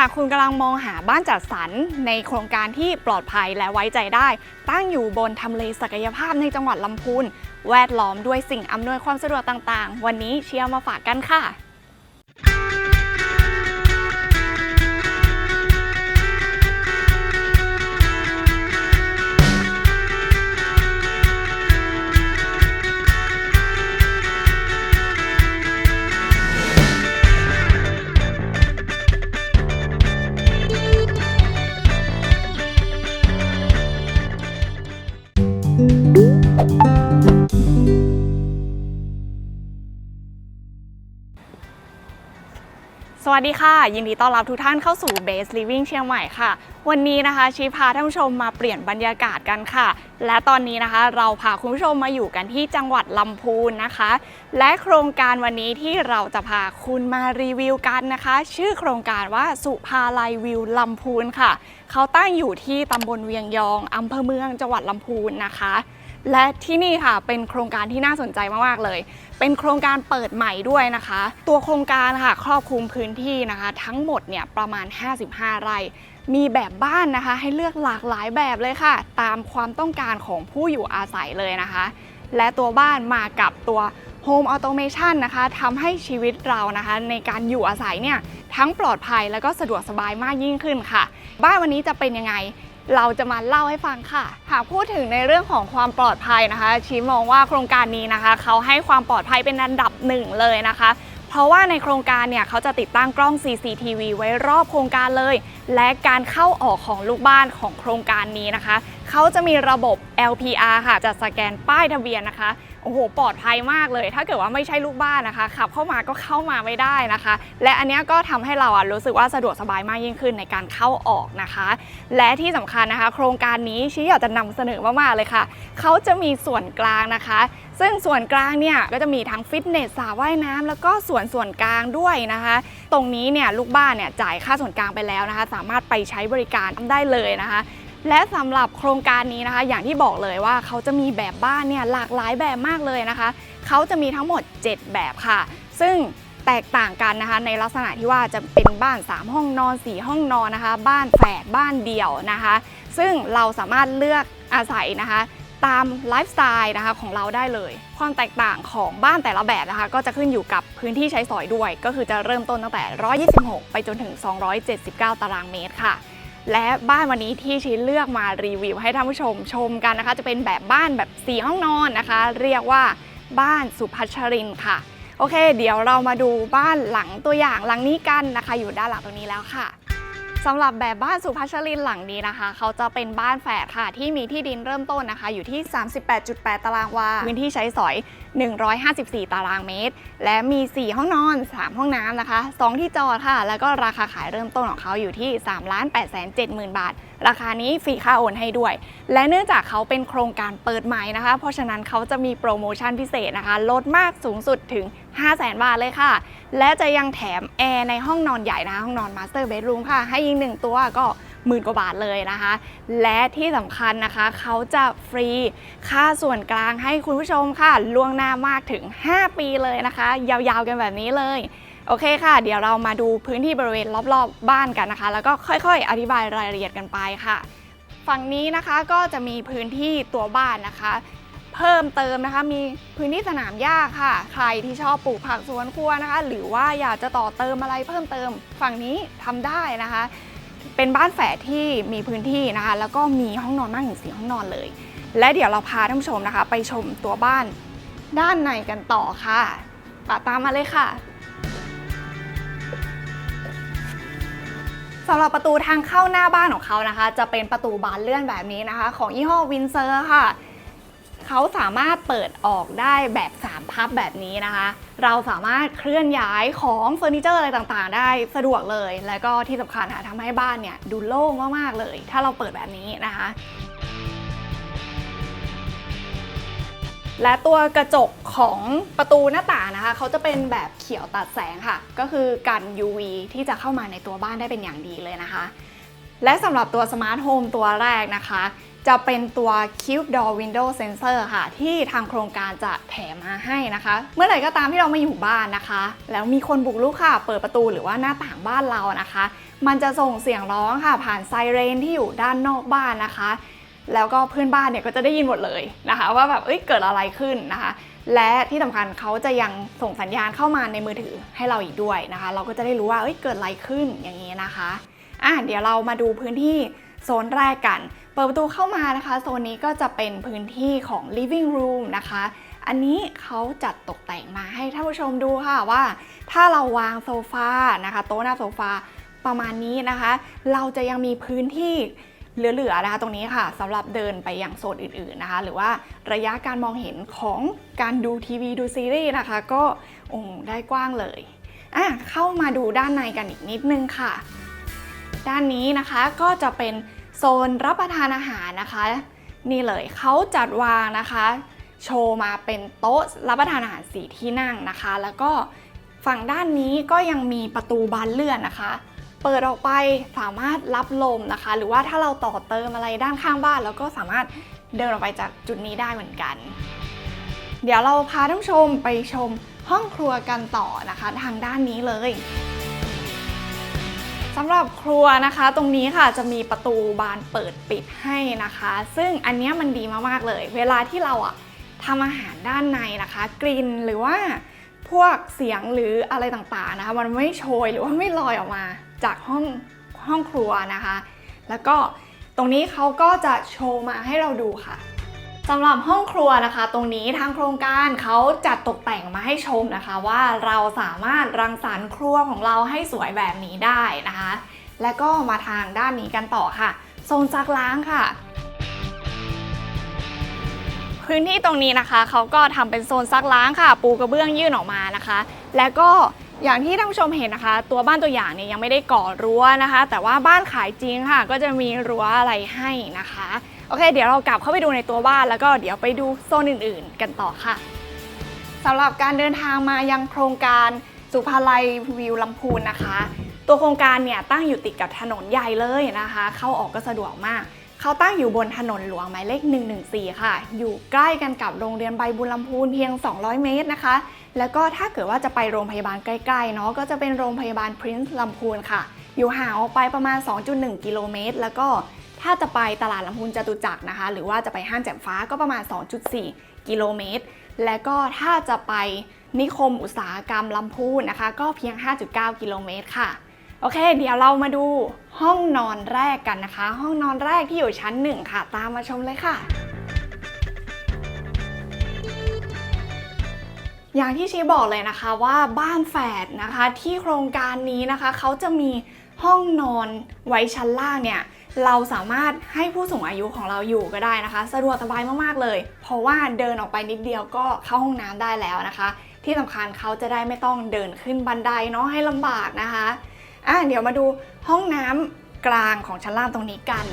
หากคุณกำลังมองหาบ้านจัดสรรในโครงการที่ปลอดภัยและไว้ใจได้ ตั้งอยู่บนทำเลศักยภาพในจังหวัดลำพูน แวดล้อมด้วยสิ่งอำนวยความสะดวกต่างๆ วันนี้เชียร์มาฝากกันค่ะ วัสดีค่ะ ยินดีต้อนรับทุกท่านเข้าสู่ Base Living เชียงใหม่ค่ะ วันนี้นะคะชีพาท่านผู้ชมมาเปลี่ยนบรรยากาศกันค่ะ และตอนนี้นะคะ เราพาคุณผู้ชมมาอยู่กันที่จังหวัดลำพูนนะคะ และโครงการวันนี้ที่เราจะพาคุณมารีวิวกันนะคะ ชื่อโครงการว่าสุภาลัยวิวลำพูนค่ะ เขาตั้งอยู่ที่ตำบลเวียงยองอำเภอเมืองจังหวัดลำพูนนะคะ และที่นี่ค่ะเป็นโครงการที่น่าสนใจมากๆเลย เป็นโครงการเปิดใหม่ด้วยนะคะ ตัวโครงการค่ะครอบคลุมพื้นที่นะคะ ทั้งหมดเนี่ยประมาณ 55 ไร่ มีแบบบ้านนะคะ ให้เลือกหลากหลายแบบเลยค่ะ ตามความต้องการของผู้อยู่อาศัยเลยนะคะ และตัวบ้านมากับตัว Home Automation นะคะทำให้ชีวิตเรานะคะ ในการอยู่อาศัยเนี่ยทั้งปลอดภัยแล้วก็สะดวกสบายมากยิ่งขึ้นค่ะ บ้านวันนี้จะเป็นยังไง เราจะมาเล่าให้ฟังค่ะ หากพูดถึงในเรื่องของความปลอดภัยนะคะ ชีมองว่าโครงการนี้นะคะ เขาให้ความปลอดภัยเป็นอันดับหนึ่งเลยนะคะ เพราะว่าในโครงการเนี่ยเขาจะติดตั้งกล้อง CCTV ไว้รอบโครงการเลย และการเข้าออกของลูกบ้านของโครงการนี้นะคะ เขาจะมีระบบ LPR ค่ะจะสแกนป้ายทะเบียนนะคะ อ้โหปลอดภัยมากเลย ถ้าเกิดว่าไม่ใช่ลูกบ้านนะคะขับเข้ามาก็เข้ามาไม่ได้นะคะ และอันนี้ก็ทำให้เราอะรู้สึกว่าสะดวกสบายมากยิ่งขึ้นในการเข้าออกนะคะ และที่สำคัญนะคะ โครงการนี้ชี้อยากจะนำเสนอมากๆเลยค่ะเขาจะมีส่วนกลางนะคะ ซึ่งส่วนกลางเนี่ยก็จะมีทั้งฟิตเนสสระว่ายน้ำแล้วก็ส่วนส่วนกลางด้วยนะคะ ตรงนี้เนี่ยลูกบ้านเนี่ยจ่ายค่าส่วนกลางไปแล้วนะคะ สามารถไปใช้บริการได้เลยนะคะ และสำหรับโครงการนี้นะคะ อย่างที่บอกเลยว่าเขาจะมีแบบบ้านเนี่ยหลากหลายแบบมากเลยนะคะ เขาจะมีทั้งหมด 7 แบบค่ะ ซึ่งแตกต่างกันนะคะในลักษณะที่ว่าจะเป็นบ้าน 3 ห้องนอน 4 ห้องนอนนะคะ บ้านแฝดบ้านเดี่ยวนะคะ ซึ่งเราสามารถเลือกอาศัยนะคะ ตามไลฟ์สไตล์นะคะของเราได้เลย ความแตกต่างของบ้านแต่ละแบบนะคะ ก็จะขึ้นอยู่กับพื้นที่ใช้สอยด้วย ก็คือจะเริ่มต้นตั้งแต่ 126 ไปจนถึง 279 ตารางเมตรค่ะ และบ้านวันนี้ที่ชิ้นเลือกมารีวิวให้ท่านผู้ชมชมกันนะคะ จะเป็นแบบบ้านแบบ4ห้องนอนนะคะ เรียกว่าบ้านสุพัชรินค่ะ โอเค เดี๋ยวเรามาดูบ้านหลังตัวอย่างหลังนี้กันนะคะ อยู่ด้านหลังตรงนี้แล้วค่ะสำหรับแบบบ้านสุพัชรินหลังนี้นะคะ เขาจะเป็นบ้านแฝดค่ะ ที่มีที่ดินเริ่มต้นนะคะ อยู่ที่ 38.8 ตารางวาพื้นที่ใช้สอย154 ตารางเมตร และมี 4 ห้องนอน 3 ห้องน้ำนะคะ 2 ที่จอดค่ะ แล้วก็ราคาขายเริ่มต้นของเขาอยู่ที่ 3 8 7 0 0 0 บาท ราคานี้ฟรีค่าโอนให้ด้วย และเนื่องจากเขาเป็นโครงการเปิดใหม่นะคะ เพราะฉะนั้นเขาจะมีโปรโมชั่นพิเศษนะคะ ลดมากสูงสุดถึง 5 0 0 0 0 0บาทเลยค่ะ และจะยังแถมแอร์ในห้องนอนใหญ่นะคะห้องนอนมาสเตอร์เบดรูมค่ะ ให้ยิงหนึ่งตัวก็ หมื่นกว่าบาทเลยนะคะ และที่สำคัญนะคะเขาจะฟรีค่าส่วนกลางให้คุณผู้ชมค่ะ ล่วงหน้ามากถึง 5 ปีเลยนะคะ ยาวๆกันแบบนี้เลยโอเคค่ะ เดี๋ยวเรามาดูพื้นที่บริเวณรอบๆบ้านกันนะคะ แล้วก็ค่อยๆ อธิบายรายละเอียดกันไปค่ะ ฝั่งนี้นะคะก็จะมีพื้นที่ตัวบ้านนะคะ เพิ่มเติมนะคะ มีพื้นที่สนามหญ้าค่ะ ใครที่ชอบปลูกผักสวนครัวนะคะ หรือว่าอยากจะต่อเติมอะไรเพิ่มเติมฝั่งนี้ทำได้นะคะ เป็นบ้านแฝดที่มีพื้นที่นะคะ แล้วก็มีห้องนอนมากถึงสี่ห้องนอนเลย และเดี๋ยวเราพาท่านผู้ชมนะคะ ไปชมตัวบ้านด้านในกันต่อค่ะปาตามมาเลยค่ะสำหรับประตูทางเข้าหน้าบ้านของเขานะคะ จะเป็นประตูบานเลื่อนแบบนี้นะคะ ของยี่ห้อวินเซอร์ค่ะ เขาสามารถเปิดออกได้แบบ3พับแบบนี้นะคะ เราสามารถเคลื่อนย้ายของเฟอร์นิเจอร์อะไรต่างๆ ได้สะดวกเลย แล้วก็ที่สำคัญค่ะทำให้บ้านเนี่ยดูโล่งมากๆเลย ถ้าเราเปิดแบบนี้นะคะและตัวกระจกของประตูหน้าต่างนะคะ เขาจะเป็นแบบเขียวตัดแสงค่ะ ก็คือกัน UV ที่จะเข้ามาในตัวบ้านได้เป็นอย่างดีเลยนะคะ และสำหรับตัวสมาร์ทโฮมตัวแรกนะคะ จะเป็นตัว Cube Door Window Sensor ค่ะ ที่ทางโครงการจะแถมมาให้นะคะ เมื่อไหร่ก็ตามที่เราไมาอยู่บ้านนะคะ แล้วมีคนบุกรุกค่ะ เปิดประตูหรือว่าหน้าต่างบ้านเรานะคะ มันจะส่งเสียงร้องค่ะ ผ่านไซเรนที่อยู่ด้านนอกบ้านนะคะ แล้วก็เพื่อนบ้านเนี่ยก็จะได้ยินหมดเลยนะคะ ว่าแบบเอ้ยเกิดอะไรขึ้นนะคะ และที่สำคัญเขาจะยังส่งสัญญาณเข้ามาในมือถือให้เราอีกด้วยนะคะ เราก็จะได้รู้ว่าเอ้ยเกิดอะไรขึ้นอย่างนี้นะคะอะเดี๋ยวเรามาดูพื้นที่โซนแรกกัน ปิดประตูเข้ามานะคะ โซนนี้ก็จะเป็นพื้นที่ของ living room นะคะ อันนี้เขาจัดตกแต่งมาให้ท่านผู้ชมดูค่ะว่า ถ้าเราวางโซฟานะคะ โต๊ะหน้าโซฟาประมาณนี้นะคะ เราจะยังมีพื้นที่เหลือๆนะคะตรงนี้ค่ะสำหรับเดินไปยังโซนอื่นๆนะคะ หรือว่าระยะการมองเห็นของการดูทีวีดูซีรีส์นะคะ ก็อ้ได้กว้างเลยอะเข้ามาดูด้านในกันอีกนิดนึงค่ะ ด้านนี้นะคะก็จะเป็น โซนรับประทานอาหารนะคะ นี่เลยเขาจัดวางนะคะ โชว์มาเป็นโต๊ะรับประทานอาหารสีที่นั่งนะคะ แล้วก็ฝั่งด้านนี้ก็ยังมีประตูบานเลื่อนนะคะ เปิดออกไปสามารถรับลมนะคะ หรือว่าถ้าเราต่อเติมอะไรด้านข้างบ้านเราก็สามารถเดินออกไปจากจุดนี้ได้เหมือนกัน เดี๋ยวเราพาท่านผู้ชมไปชมห้องครัวกันต่อนะคะ ทางด้านนี้เลย สำหรับครัวนะคะตรงนี้ค่ะจะมีประตูบานเปิดปิดให้นะคะ ซึ่งอันเนี้ยมันดีมากๆเลย เวลาที่เราอะทำอาหารด้านในนะคะ กลิ่นหรือว่าพวกเสียงหรืออะไรต่างๆนะคะ มันไม่โชยหรือว่าไม่ลอยออกมาจากห้องห้องครัวนะคะ แล้วก็ตรงนี้เขาก็จะโชว์มาให้เราดูค่ะ สำหรับห้องครัวนะคะ ตรงนี้ทางโครงการเขาจัดตกแต่งมาให้ชมนะคะ ว่าเราสามารถรังสรรค์ครัวของเราให้สวยแบบนี้ได้นะคะ และก็มาทางด้านนี้กันต่อค่ะโซนซักล้างค่ะ พื้นที่ตรงนี้นะคะเขาก็ทำเป็นโซนซักล้างค่ะ ปูกระเบื้องยื่นออกมานะคะ แล้วก็อย่างที่ท่านผู้ชมเห็นนะคะ ตัวบ้านตัวอย่างเนี่ยยังไม่ได้ก่อรั้วนะคะ แต่ว่าบ้านขายจริงค่ะ ก็จะมีรั้วอะไรให้นะคะ โอเค เดี๋ยวเรากลับเข้าไปดูในตัวบ้าน แล้วก็เดี๋ยวไปดูโซนอื่น ๆ กันต่อค่ะสำหรับการเดินทางมายังโครงการสุภาลัยวิวลำพูนนะคะ ตัวโครงการเนี่ยตั้งอยู่ติดกับถนนใหญ่เลยนะคะ เข้าออกก็สะดวกมากเขาตั้งอยู่บนถนนหลวงหมายเลข 114 ค่ะ อยู่ใกล้กันกับโรงเรียนใบบุญลำพูนเพียง 200 เมตรนะคะ แล้วก็ถ้าเกิดว่าจะไปโรงพยาบาลใกล้ๆเนาะ ก็จะเป็นโรงพยาบาล Prince ลำพูนค่ะ อยู่ห่างออกไปประมาณ 2.1 กิโลเมตร แล้วก็ ถ้าจะไปตลาดลำพูนจตุจักรนะคะ หรือว่าจะไปห้างแจ่มฟ้าก็ประมาณ 2.4 กิโลเมตร และก็ถ้าจะไปนิคมอุตสาหกรรมลำพูนนะคะ ก็เพียง 5.9 กิโลเมตรค่ะ โอเค เดี๋ยวเรามาดูห้องนอนแรกกันนะคะ ห้องนอนแรกที่อยู่ชั้นหนึ่งค่ะ ตามมาชมเลยค่ะอย่างที่ชี้บอกเลยนะคะว่าบ้านแฝดนะคะที่โครงการนี้นะคะ เขาจะมีห้องนอนไว้ชั้นล่างเนี่ย เราสามารถให้ผู้สูงอายุของเราอยู่ก็ได้นะคะ สะดวกสบายมากๆเลย เพราะว่าเดินออกไปนิดเดียวก็เข้าห้องน้ำได้แล้วนะคะ ที่สำคัญเขาจะได้ไม่ต้องเดินขึ้นบันไดเนาะให้ลำบากนะคะอะเดี๋ยวมาดูห้องน้ำกลางของชั้นล่างตรงนี้กัน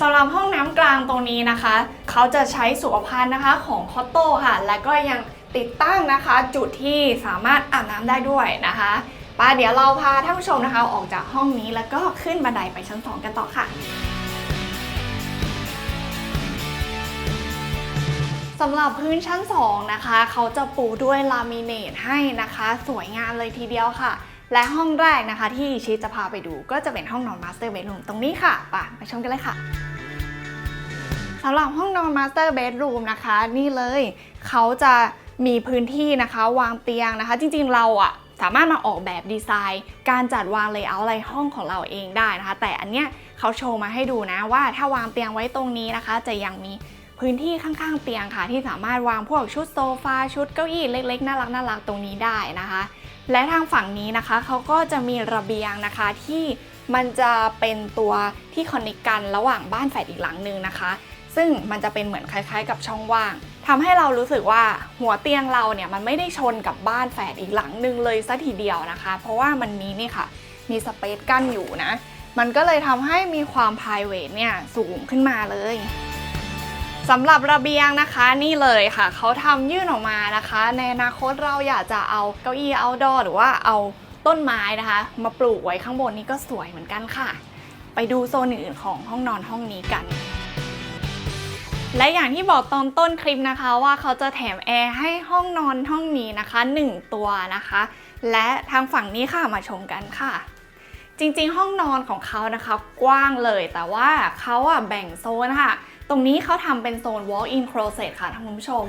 สำหรับห้องน้ำกลางตรงนี้นะคะ เขาจะใช้สุขภัณฑ์นะคะของคอตโต้ค่ะ และก็ยังติดตั้งนะคะ จุดที่สามารถอาบน้ำได้ด้วยนะคะ ป้าเดี๋ยวเราพาท่านผู้ชมนะคะ ออกจากห้องนี้แล้วก็ขึ้นบันไดไปชั้น 2 กันต่อค่ะสำหรับพื้นชั้น 2 นะคะ เขาจะปูด้วยลามิเนตให้นะคะ สวยงามเลยทีเดียวค่ะ และห้องแรกนะคะที่ชีจะพาไปดูก็จะเป็นห้องนอนมาสเตอร์เบดรูมตรงนี้ค่ะป่ะไปชมกันเลยค่ะสำหรับห้องนอนมาสเตอร์เบดรูมนะคะ นี่เลย เขาจะมีพื้นที่นะคะ วางเตียงนะคะ จริงๆเราอะ สามารถมาออกแบบดีไซน์ การจัดวางเลเยอร์อะไรห้องของเราเองได้นะคะ แต่อันเนี้ยเขาโชว์มาให้ดูนะว่าถ้าวางเตียงไว้ตรงนี้นะคะ จะยังมีพื้นที่ข้างๆเตียงค่ะ ที่สามารถวางพวกชุดโซฟาชุดเก้าอี้เล็กๆน่ารักน่ารักตรงนี้ได้นะคะ และทางฝั่งนี้นะคะเขาก็จะมีระเบียงนะคะที่มันจะเป็นตัวที่คอนเนคกันระหว่างบ้านแฝดอีกหลังหนึ่งนะคะ ซึ่งมันจะเป็นเหมือนคล้ายๆ กับช่องว่าง ทำให้เรารู้สึกว่าหัวเตียงเราเนี่ยมันไม่ได้ชนกับบ้านแฝดอีกหลังหนึ่งเลยซะทีเดียวนะคะ เพราะว่ามันมีนี่ค่ะ มีสเปซกั้นอยู่นะ มันก็เลยทำให้มีความ p r i v a t เนี่ยสูงขึ้นมาเลยสำหรับระเบียงนะคะนี่เลยค่ะเขาทำยื่นออกมานะคะ ในอนาคตเราอยากจะเอาเก้าอี้ outdoor หรือว่าเอาต้นไม้นะคะ มาปลูกไว้ข้างบนนี้ก็สวยเหมือนกันค่ะ ไปดูโซนอื่นของห้องนอนห้องนี้กัน และอย่างที่บอกตอนต้นคลิปนะคะว่าเขาจะแถมแอร์ให้ห้องนอนห้องนี้นะคะ 1 ตัวนะคะ และทางฝั่งนี้ค่ะมาชมกันค่ะ จริงๆ ห้องนอนของเขานะคะ กว้างเลยแต่ว่าเขาอะแบ่งโซนค่ะ ตรงนี้เขาทำเป็นโซน walk-in closet ค่ะท่านผู้ชม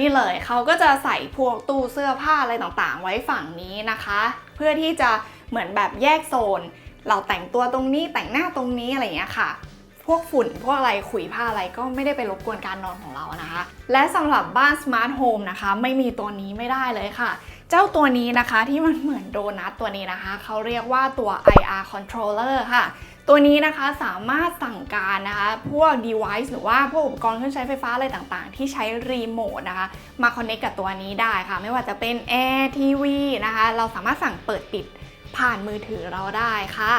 นี่เลยเขาก็จะใส่พวกตู้เสื้อผ้าอะไรต่างๆ ไว้ฝั่งนี้นะคะ เพื่อที่จะเหมือนแบบแยกโซน เราแต่งตัวตรงนี้แต่งหน้าตรงนี้อะไรอย่างเงี้ยค่ะ พวกฝุ่น พวกอะไรขุยผ้าอะไรก็ไม่ได้ไปรบกวนการนอนของเรานะคะ และสำหรับบ้าน Smart Home นะคะ ไม่มีตัวนี้ไม่ได้เลยค่ะ เจ้าตัวนี้นะคะที่มันเหมือนโดนัทตัวนี้นะคะ เขาเรียกว่าตัว IR controller ค่ะ ตัวนี้นะคะสามารถสั่งการนะคะพวก device หรือว่าพวกอุปกรณ์เครื่องใช้ไฟฟ้าอะไรต่างๆ ที่ใช้รีโมทนะคะ มา connect กับตัวนี้ได้ค่ะ ไม่ว่าจะเป็น Air TV นะคะ เราสามารถสั่งเปิดปิดผ่านมือถือเราได้ค่ะ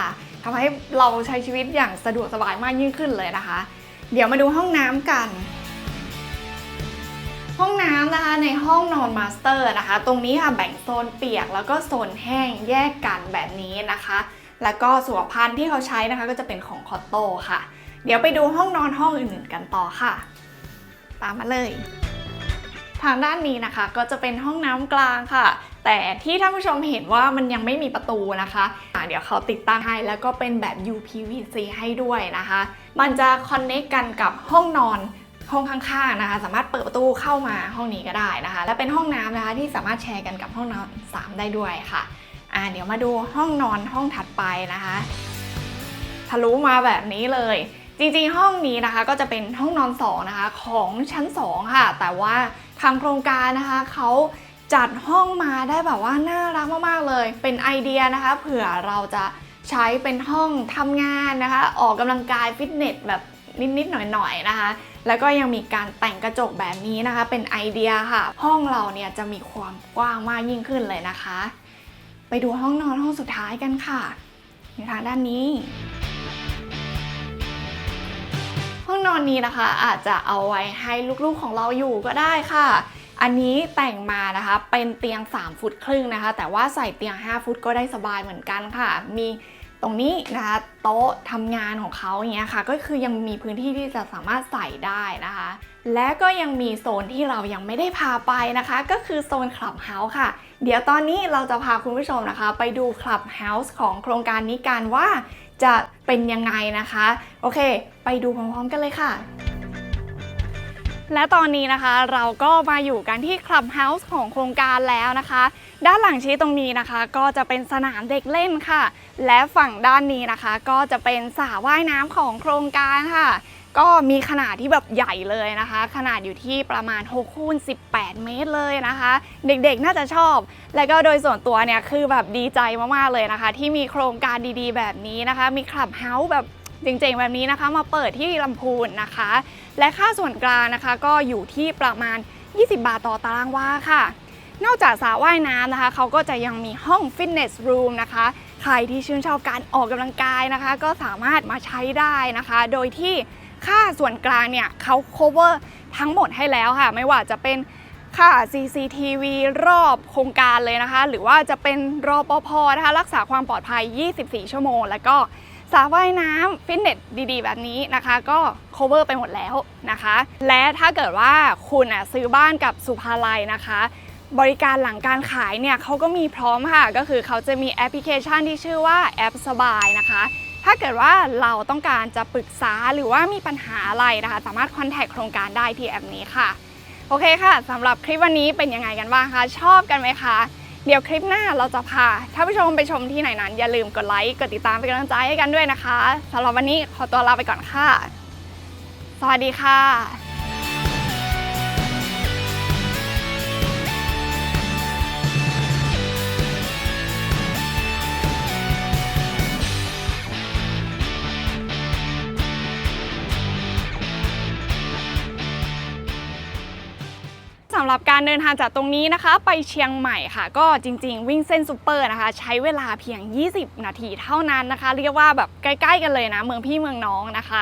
ทำให้เราใช้ชีวิตอย่างสะดวกสบายมากยิ่งขึ้นเลยนะคะ เดี๋ยวมาดูห้องน้ำกัน ห้องน้ำนะคะในห้องนอนมาสเตอร์นะคะ ตรงนี้ค่ะแบ่งโซนเปียกแล้วก็โซนแห้งแยกกันแบบนี้นะคะ แล้วก็สุขภัณฑ์ที่เขาใช้นะคะก็จะเป็นของคอตโต้ค่ะ เดี๋ยวไปดูห้องนอนห้องอื่นๆกันต่อค่ะ ตามมาเลย ทางด้านนี้นะคะ ก็จะเป็นห้องน้ำกลางค่ะ แต่ที่ท่านผู้ชมเห็นว่ามันยังไม่มีประตูนะคะอะเดี๋ยวเขาติดตั้งให้แล้วก็เป็นแบบ UPVC ให้ด้วยนะคะ มันจะคอนเน c กกันกับห้องนอนห้องข้างๆนะคะ สามารถเปิดประตูเข้ามาห้องนี้ก็ได้นะคะ และเป็นห้องน้ำนะคะที่สามารถแชร์กันกับห้องนอน3ได้ด้วยค่ะอ่าเดี๋ยวมาดูห้องนอนห้องถัดไปนะคะทะลุมาแบบนี้เลย จริงๆห้องนี้นะคะ ก็จะเป็นห้องนอน2นะคะของชั้น2ค่ะ แต่ว่า ทางโครงการนะคะเขาจัดห้องมาได้แบบว่าน่ารักมากๆเลย เป็นไอเดียนะคะ เผื่อเราจะใช้เป็นห้องทำงานนะคะ ออกกำลังกายฟิตเนสแบบนิดๆหน่อยๆนะคะ แล้วก็ยังมีการแต่งกระจกแบบนี้นะคะ เป็นไอเดียค่ะ ห้องเราเนี่ยจะมีความกว้างมากยิ่งขึ้นเลยนะคะ ไปดูห้องนอนห้องสุดท้ายกันค่ะ อยู่ทางด้านนี้ ห้องนอนนี้นะคะอาจจะเอาไว้ให้ลูกๆของเราอยู่ก็ได้ค่ะ อันนี้แต่งมานะคะเป็นเตียง 3 ฟุตครึ่งนะคะ แต่ว่าใส่เตียง 5 ฟุตก็ได้สบายเหมือนกันค่ะ มีตรงนี้นะคะโต๊ะทำงานของเขาอย่างเงี้ยค่ะ ก็คือยังมีพื้นที่ที่จะสามารถใส่ได้นะคะ และก็ยังมีโซนที่เรายังไม่ได้พาไปนะคะ ก็คือโซนคลับเฮาส์ค่ะ เดี๋ยวตอนนี้เราจะพาคุณผู้ชมนะคะ ไปดูคลับเฮาส์ของโครงการนี้กันว่า จะเป็นยังไงนะคะ โอเค ไปดูพร้อมๆกันเลยค่ะ และตอนนี้นะคะเราก็มาอยู่กันที่คลับเฮาส์ของโครงการแล้วนะคะ ด้านหลังชี้ตรงนี้นะคะ ก็จะเป็นสนามเด็กเล่นค่ะ และฝั่งด้านนี้นะคะ ก็จะเป็นสระว่ายน้ำของโครงการค่ะ ก็มีขนาดที่แบบใหญ่เลยนะคะ ขนาดอยู่ที่ประมาณ6คูณ18 เมตรเลยนะคะ เด็กๆน่าจะชอบ และก็โดยส่วนตัวเนี่ยคือแบบดีใจมากๆเลยนะคะ ที่มีโครงการดีๆ แบบนี้นะคะ มีคลับเฮาส์แบบเจ๋งๆ แบบนี้นะคะมาเปิดที่ลำพูนนะคะ และค่าส่วนกลางนะคะ ก็อยู่ที่ประมาณ 20 บาทต่อตารางวาค่ะ นอกจากสระว่ายน้ำนะคะ เขาก็จะยังมีห้องฟิตเนสรูมนะคะ ใครที่ชื่นชอบการออกกำลังกายนะคะ ก็สามารถมาใช้ได้นะคะ โดยที่ ค่าส่วนกลางเนี่ยเขา cover ทั้งหมดให้แล้วค่ะ ไม่ว่าจะเป็นค่า CCTV รอบโครงการเลยนะคะ หรือว่าจะเป็นรอปภนะคะ รักษาความปลอดภัย 24 ชั่วโมง แล้วก็สระว่ายน้ำฟิตเนสดีๆ แบบนี้นะคะ ก็ cover ไปหมดแล้วนะคะ และถ้าเกิดว่าคุณอะซื้อบ้านกับสุภาลัยนะคะ บริการหลังการขายเนี่ยเขาก็มีพร้อมค่ะ ก็คือเขาจะมีแอปพลิเคชันที่ชื่อว่าแอปสบายนะคะ ถ้าเกิดว่าเราต้องการจะปรึกษาหรือว่ามีปัญหาอะไรนะคะ สามารถคอนแทคโครงการได้ที่แอปนี้ค่ะ โอเคค่ะสำหรับคลิปวันนี้เป็นยังไงกันบ้างคะ ชอบกันไหมคะ เดี๋ยวคลิปหน้าเราจะพาท่านผู้ชมไปชมที่ไหนนั้น อย่าลืมกดไลค์ กดติดตามเป็นกำลังใจให้กันด้วยนะคะสำหรับวันนี้ขอตัวลาไปก่อนค่ะ สวัสดีค่ะำหรับการเดินทางจากตรงนี้นะคะ ไปเชียงใหม่ค่ะ ก็จริง ๆ วิ่งเส้นซูเปอร์นะคะ ใช้เวลาเพียง 20 นาทีเท่านั้นนะคะ เรียกว่าแบบใกล้ ๆ กันเลยนะ เมืองพี่เมืองน้องนะคะ